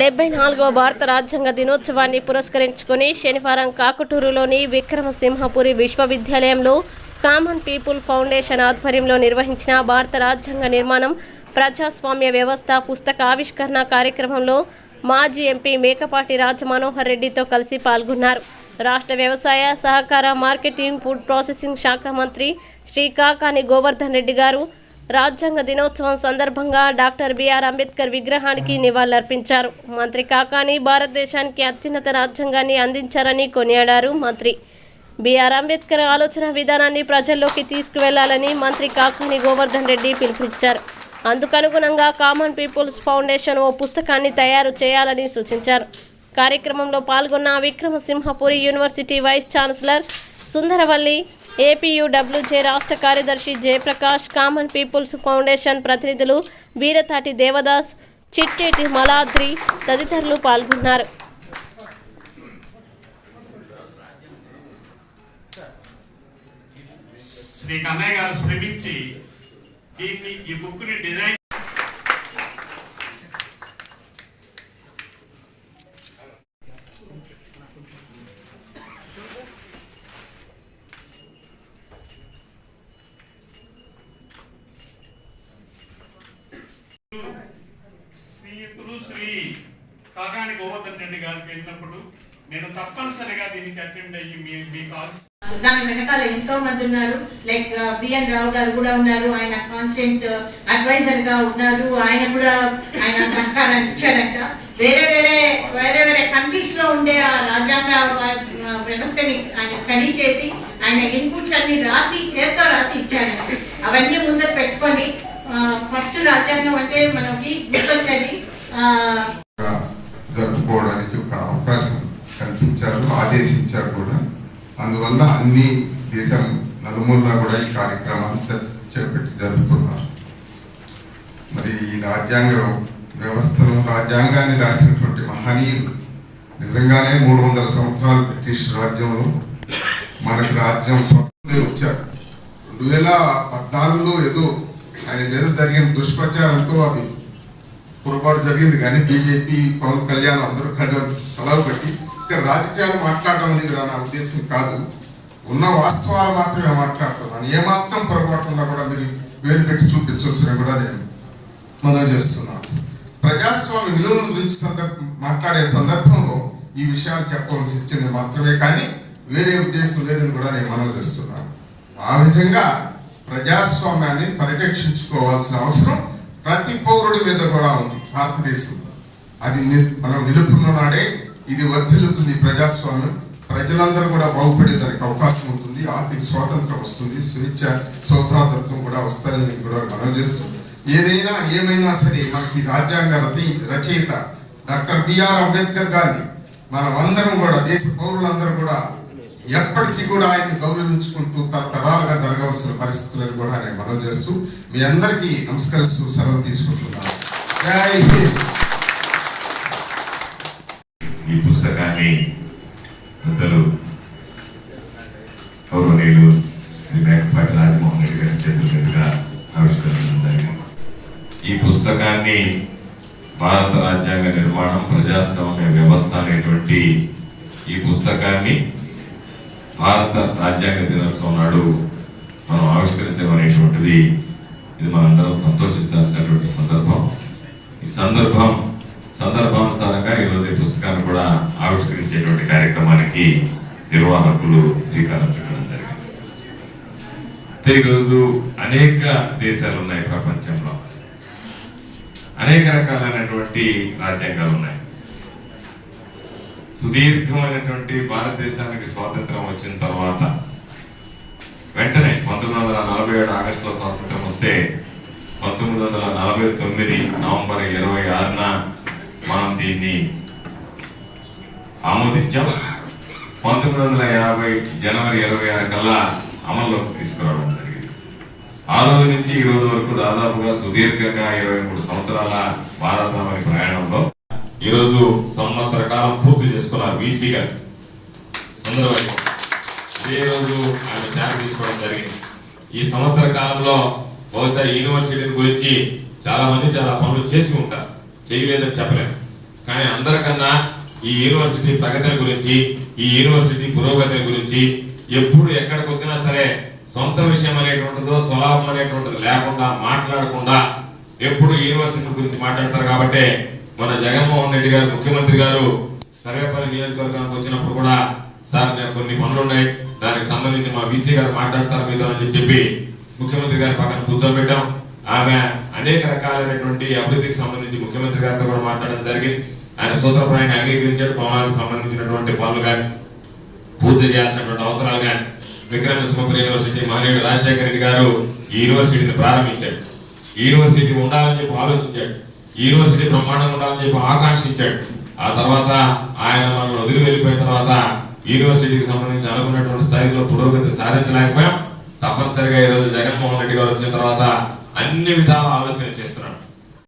డెబ్బై నాలుగవ భారత రాజ్యాంగ దినోత్సవాన్ని పురస్కరించుకుని శనివారం కాకుటూరులోని విక్రమసింహపురి విశ్వవిద్యాలయంలో కామన్ పీపుల్ ఫౌండేషన్ ఆధ్వర్యంలో నిర్వహించిన భారత రాజ్యాంగ నిర్మాణం ప్రజాస్వామ్య వ్యవస్థ పుస్తక ఆవిష్కరణ కార్యక్రమంలో మాజీ ఎంపీ మేకపాటి రాజ మనోహర్ రెడ్డితో కలిసి పాల్గొన్నారు. రాష్ట్ర వ్యవసాయ సహకార మార్కెటింగ్ ఫుడ్ ప్రాసెసింగ్ శాఖ మంత్రి శ్రీ కాకాని గోవర్ధన్ రెడ్డి గారు రాజ్యాంగ దినోత్సవం సందర్భంగా డాక్టర్ బిఆర్ అంబేద్కర్ విగ్రహానికి నివాళులర్పించారు. మంత్రి కాకాని భారతదేశానికి అత్యున్నత రాజ్యాంగాన్ని అందించారని కొనియాడారు మంత్రి. బిఆర్ అంబేద్కర్ ఆలోచన విధానాన్ని ప్రజల్లోకి తీసుకువెళ్ళాలని మంత్రి కాకాని గోవర్ధన్ రెడ్డి పిలుపునిచ్చారు. అందుకనుగుణంగా కామన్ పీపుల్స్ ఫౌండేషన్ ఓ పుస్తకాన్ని తయారు చేయాలని సూచించారు. కార్యక్రమంలో పాల్గొన్న Vikramasimhapuri university vice chancellor Sundaravalli APUWJ రాష్ట్ర కార్యదర్శి జయప్రకాష్ కామన్ పీపుల్స్ ఫౌండేషన్ ప్రతినిధులు వీరతాటి దేవదాస్ చిట్టేటి మలాద్రి తదితరులు పాల్గొన్నారు. శ్రీ కన్నయ్య గారు శ్రమించి దీన్ని ఈ బుక్ని డిజైన్ శ్రీ కాకాని గోవర్ధన్ రెడ్డి గారికి వెళ్ళినప్పుడు నేను తప్పనిసరిగా దీనికి అటెండ్ అయ్యి మీ దాని వెనకాల ఎంతో మంది ఉన్నారు లైక్ బిఎన్ uh, రావు గారు కూడా ఉన్నారు. ఆయన కాన్స్టెంట్ అడ్వైజర్ uh, గా ఉన్నారు. ఆయన కూడా ఆయన సహకారం ఇచ్చాడంట. వేరే వేరే వేరే వేరే కంట్రీస్లో ఉండే ఆ రాజ్యాంగ వ్యవస్థని ఆయన స్టడీ చేసి ఆయన ఇన్పుట్స్ అన్ని రాసి చేత్తో రాసి ఇచ్చాడంట. అవన్నీ ముందర పెట్టుకొని ఫస్ట్ రాజ్యాంగం అంటే మనకి గుర్తొచ్చేది జరుపుకోవడానికి ఒక అవకాశం కల్పించారు ఆదేశించారు కూడా. అందువల్ల అన్ని దేశాలు నలుమూలలా కూడా ఈ కార్యక్రమాన్ని చేపట్టి జరుపుతున్నారు. మరి ఈ రాజ్యాంగ వ్యవస్థను రాజ్యాంగాన్ని రాసినటువంటి మహనీయులు నిజంగానే మూడు వందల సంవత్సరాలు బ్రిటిష్ రాజ్యంలో మనకు రాజ్యం వచ్చారు రెండు వేల పద్నాలుగులో ఏదో ఆయన మీద జరిగిన దుష్ప్రచారంతో అది పొరపాటు జరిగింది కానీ బీజేపీ పవన్ కళ్యాణ్ అందరూ కడ కలవ పెట్టి ఇక్కడ రాజకీయాలు మాట్లాడడం అనేది నా ఉద్దేశం కాదు. ఉన్న వాస్తవాలు మాత్రమే మాట్లాడుతున్నాను ఏమాత్రం పొరపాటు ఉన్నా కూడా మీరు వేలు పెట్టి చూపించవచ్చని కూడా నేను మనం చేస్తున్నాను. ప్రజాస్వామ్య విలువల గురించి సందర్భం మాట్లాడే సందర్భంలో ఈ విషయాలు చెప్పవలసి వచ్చింది మాత్రమే కానీ వేరే ఉద్దేశం లేదని కూడా నేను మనం చేస్తున్నాను. ఆ విధంగా ప్రజాస్వామ్యాన్ని పరిరక్షించుకోవాల్సిన అవసరం ప్రతి పౌరుడి మీద కూడా ఉంది భారతదేశం. అది మనం నిలుపున్న నాడే ఇది వర్ధిల్లుతుంది ప్రజాస్వామ్యం. ప్రజలందరూ కూడా బాగుపడేదానికి అవకాశం ఉంటుంది. ఆర్థిక స్వాతంత్రం వస్తుంది. స్వేచ్ఛ సౌభ్రాతత్వం కూడా వస్తారని కూడా మనం చేస్తుంది ఏదైనా ఏమైనా సరే మనకి రాజ్యాంగ రచయిత డాక్టర్ బిఆర్ అంబేద్కర్ గారిని మనం అందరం కూడా దేశ పౌరులందరూ కూడా ఎప్పటికీ కూడా ఆయన్ని గౌరవించుకుంటూ తరతరాలుగా పరిస్థితులను కూడా నేను మనవి చేస్తూ మీ అందరికీ నమస్కరిస్తూ సెలవు తీసుకుంటున్నాను. ఈ పుస్తకాన్ని పెద్దలు గౌరవనీయులు శ్రీ మేకపాటి రాజమోహన్ రెడ్డి గారి చేతుల మీదుగా ఆవిష్కరించడం జరిగింది. ఈ పుస్తకాన్ని భారత రాజ్యాంగ నిర్మాణం ప్రజాస్వామ్య వ్యవస్థ అనేటువంటి ఈ పుస్తకాన్ని భారత రాజ్యాంగ దినోత్సవం నాడు మనం ఆవిష్కరించడం అనేటువంటిది ఇది మనందరం సంతోషించాల్సినటువంటి సందర్భం. ఈ సందర్భం సందర్భానుసారంగా ఈరోజు ఈ పుస్తకాన్ని కూడా ఆవిష్కరించేటువంటి కార్యక్రమానికి నిర్వాహకులు శ్రీకారం చుట్టడం జరిగింది. అయితే ఈరోజు అనేక దేశాలు ఉన్నాయి ప్రపంచంలో. అనేక రకాలైనటువంటి రాజ్యాంగాలు ఉన్నాయి. సుదీర్ఘమైనటువంటి భారతదేశానికి స్వాతంత్రం వచ్చిన తర్వాత పంతొమ్మిది వందల నలభై ఏడు ఆగస్టులో స్వాతంత్రం వస్తే పంతొమ్మిది వందల నలభై తొమ్మిది నవంబర్ ఇరవై ఆరున మనం దీన్ని ఆమోదించాం. పంతొమ్మిది వందల యాభై జనవరి ఇరవై ఆరు కల్లా అమల్లోకి తీసుకురావడం జరిగింది. ఆ రోజు నుంచి ఈ రోజు వరకు దాదాపుగా సుదీర్ఘంగా ఇరవై మూడు సంవత్సరాల భారతమని ప్రయాణంలో ఈరోజు సంవత్సర కాలం పూర్తి చేసుకున్నారు బీసీగా గారు. ఏ రోజు ఆమె త్యాగం తీసుకోవడం జరిగింది. ఈ సంవత్సర కాలంలో బహుశా యూనివర్సిటీ గురించి చాలా మంది చాలా పనులు చేసి ఉంటారు. చేయలేదని చెప్పలేము కానీ అందరికన్నా ఈ యూనివర్సిటీ ప్రగతిని గురించి ఈ యూనివర్సిటీ పురోగతిని గురించి ఎప్పుడు ఎక్కడికి వచ్చినా సరే సొంత విషయం అనేటువంటిదో స్వలాభం అనేటువంటిది లేకుండా మాట్లాడకుండా ఎప్పుడు యూనివర్సిటీ గురించి మాట్లాడతారు కాబట్టి మన జగన్మోహన్ రెడ్డి గారు ముఖ్యమంత్రి గారు సర్వేపల్లి నియోజకవర్గానికి వచ్చినప్పుడు కూడా సార్ నాకు కొన్ని పనులు ఉన్నాయి దానికి సంబంధించి మా వీసీ గారు మాట్లాడతారు మీతో అని చెప్పి ముఖ్యమంత్రి గారి పక్కన కూర్చోబెట్టాం. ఆమె అనేక రకాలైనటువంటి అభివృద్ధికి సంబంధించి ముఖ్యమంత్రి గారితో కూడా మాట్లాడడం జరిగింది. ఆయన సూత్రప్రాయంగా అంగీకరించాడు భవనానికి సంబంధించినటువంటి పనులు కానీ పూర్తి చేయాల్సినటువంటి అవసరాలు కానీ విక్రమ సింహపురి యూనివర్సిటీ మహనీయుడు రాజశేఖర రెడ్డి గారు ఈ యూనివర్సిటీని ప్రారంభించాడు. యూనివర్సిటీ ఉండాలని చెప్పి ఆలోచించాడు. యూనివర్సిటీ బ్రహ్మాండంగా ఉండాలని చెప్పి ఆకాంక్షించాడు. ఆ తర్వాత ఆయన మనల్ని వదిలి వెళ్ళిపోయిన తర్వాత యూనివర్సిటీకి సంబంధించి అనుకున్నటువంటి స్థాయిలో పురోగతి సాధించలేకపోయాం. తప్పనిసరిగా ఈరోజు జగన్మోహన్ రెడ్డి గారు వచ్చిన తర్వాత అన్ని విధాల ఆలోచన చేస్తున్నాడు.